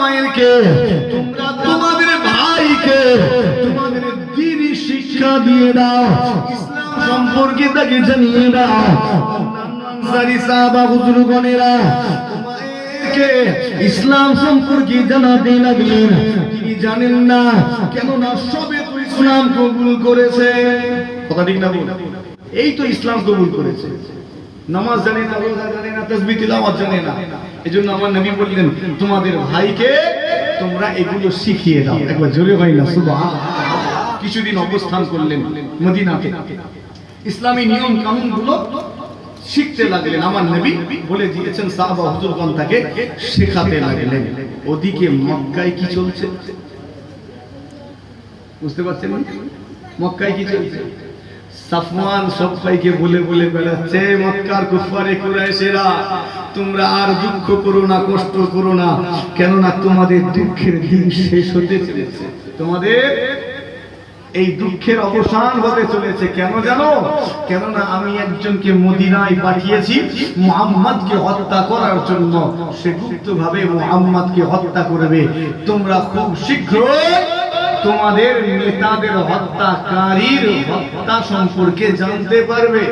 মায়েরকে তোমরা তোমাদের ভাইকে তোমাদের দিনই শিক্ষা দিয়ে দাও ইসলাম সম্পর্কে তাকে জানিয়ে দাও। সাহাবা হুজুরগণেরা ইসলাম সম্পর্কে জানাতে লাগলেন। তিনি জানেন না কেননা সবে তো ইসলাম কবুল করেছে। কথা ঠিক না এই তো ইসলাম কবুল করেছে। নামাজ জানে না, রোজা জানে না তাসবিহ তিলাওয়াত জানে না। এজন্য আমার নবী বললেন, তোমাদের ভাইকে তোমরা এগুলো শিখিয়ে দাও। একবার জোরে হয় না, সুবহান। কিছুদিন অবস্থান করলেন মদিনাতে। ইসলামী নিয়ম কানুনগুলো শিখতে লাগলেন। আমার নবী বলে দিয়েছেন, সাহাবা হুজুরগণ তাকে শেখাতে লাগলেন। ওদিকে মক্কায় কি চলছে? বুঝতে পারছেন? মক্কায় কি চলছে? সাফওয়ান সবাইকে বলে বলে বেড়াচ্ছে মক্কার কুফারে কুরাইশেরা, তোমরা আর দুঃখ করো না, কষ্ট করো না, কেননা তোমাদের দুঃখের দিন শেষ হতে চলেছে। তোমাদের এই দুঃখের অবসান হতে চলেছে। কেন জানো? কেননা আমি একজনকে মদিনায় পাঠিয়েছি, মুহাম্মদকে হত্যা করার জন্য। সে গুপ্তভাবে মুহাম্মদকে হত্যা করবে। তোমরা খুব শীঘ্রই তোমাদের নেতাদের হত্যাকারীর হত্যা সম্পর্কে জানতে পারবে।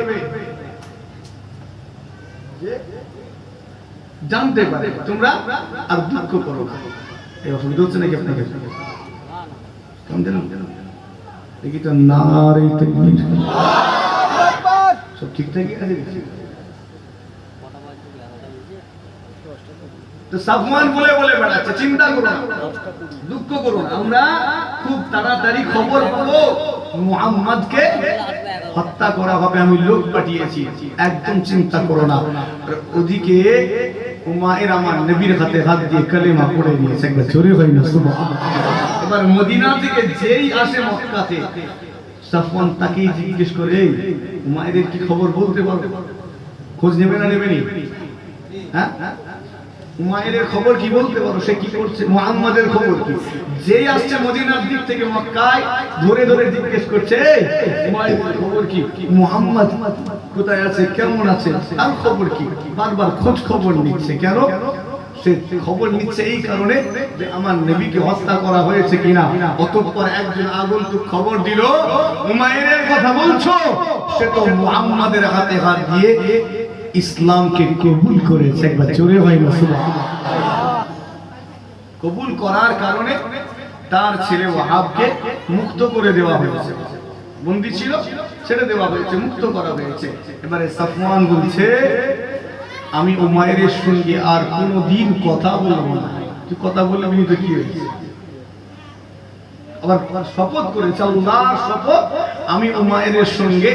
জানতে পারে তোমরা আর দুঃখ করো না। এই অসুবিধা হচ্ছে নাকি আপনাকে? কেমন দেখি তো নারে সব ঠিকঠাকই আছে? তো বলে বলে চিন্তা খুব তাড়াতাড়ি খবর হত্যা করা হবে আমি লোক পাঠিয়েছি একদম চিন্তা করো না। ওদিকে উমায়ের আমার নবীর হাতে হাত দিয়ে কালেমা পড়ে নিয়েছে একবার জোরে হয় না এবার মদিনা থেকে যেই আসে মক্কাতে তাকেই জিজ্ঞেস করে "এই, উমায়ের কি খবর বলতে খোঁজ নেবে না নেবে নি? হ্যাঁ? উমায়ের খবর কি বলতে পারো? সে কি করছে? মুহাম্মাদের খবর কি? যেই আসছে মদিনার দিক থেকে মক্কায়, ধরে ধরে জিজ্ঞেস করছে খবর কি? মুহাম্মদ, কোথায় আছে? কেমন আছে? তার খবর কি? বারবার খোঁজ খবর নিচ্ছে। কেন? সে খবর নিচ্ছে এই কারণে যে আমার নবীকে হত্যা করা হয়েছে কিনা। অতঃপর একজন আগন্তুক খবর দিল উমায়ের কথা বলছো? সে তো মুহাম্মাদের হাতে হাত দিয়ে ইসলামকে কবুল করেছে একবার জোরে হয় না কবুল করার কারণে তার ছেলে ওয়াহাবকে মুক্ত করে দেওয়া হয়েছে। বন্দি ছিল, ছেড়ে দেওয়া হয়েছে, মুক্ত করা হয়েছে। এবারে সাফওয়ান বলছে, আমি উমায়ের সঙ্গে আর কোনোদিন কথা বলব না। তুই কথা বলবি তো কি হয়েছে? আবার শপথ করেছে, আল্লাহর শপথ, আমি উমায়ের সঙ্গে